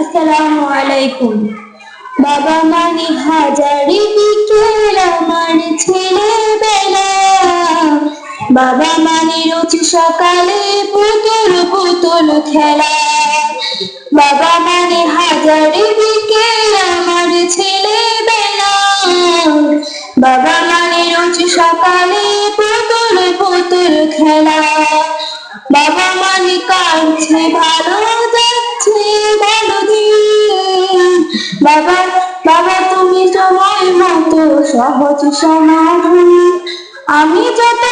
আসসালামু আলাইকুম। বাবা মানে হাজারি বিকেল, আমার ছেলেবেলা। বাবা মানে রোজ সকালে পুতুল পুতুল খেলা। বাবা মানে হাজারি বিকেল, আমার ছেলেবেলা। বাবা মানে রোজ সকালে পুতুল পুতুল খেলা। বাবা মানে কাঁদছে ভালো যাচ্ছে ভালো দিন বাবা বাবা, তুমি সময় মতো সহজ সমাধান। আমি যত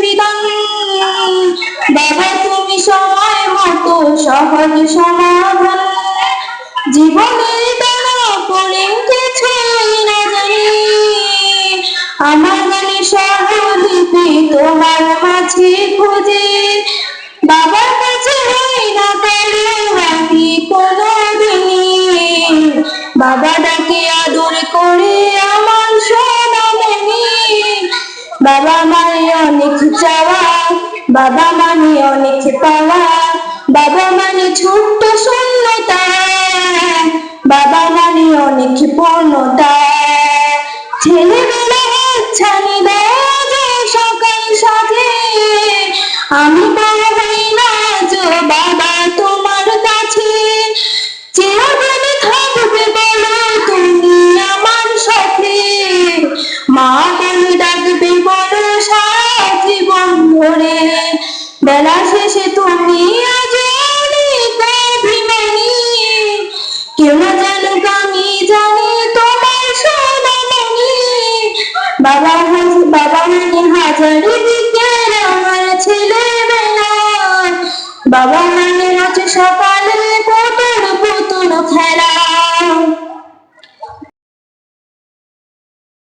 বিধান। বাবা, তুমি সময় মতো সহজ সমাধান। জীবনে দাঁড়া পড়ে কিছুই না জানি। আমার মনে সহলিপি তোমার মাঝে খুঁজে। বাবার কাছে হই না পারে বাকি কোনো দিনই বাবা ডাকে আদর করে আমার সোনা মনি বাবা মানে অনেক চাওয়া, বাবা মানে অনেক পাওয়া। বাবা মানে ছোট্ট শূন্যতা, বাবা মানে অনেক পূর্ণতা। ছেলেবেলা ছানি সকাল আমি হই না যো বাবা তোমার কাছে। চিরদিন থাকবে বলো তুমি আমার সাথে। মা বলে ডাকবে বলো সারা জীবন ধরে। বেলা শেষে তুমি আজ অভিমানী। কেউ না জানুক আমি জানি তোমার সোনামণি বাবা বাবা মায়ের আছে সব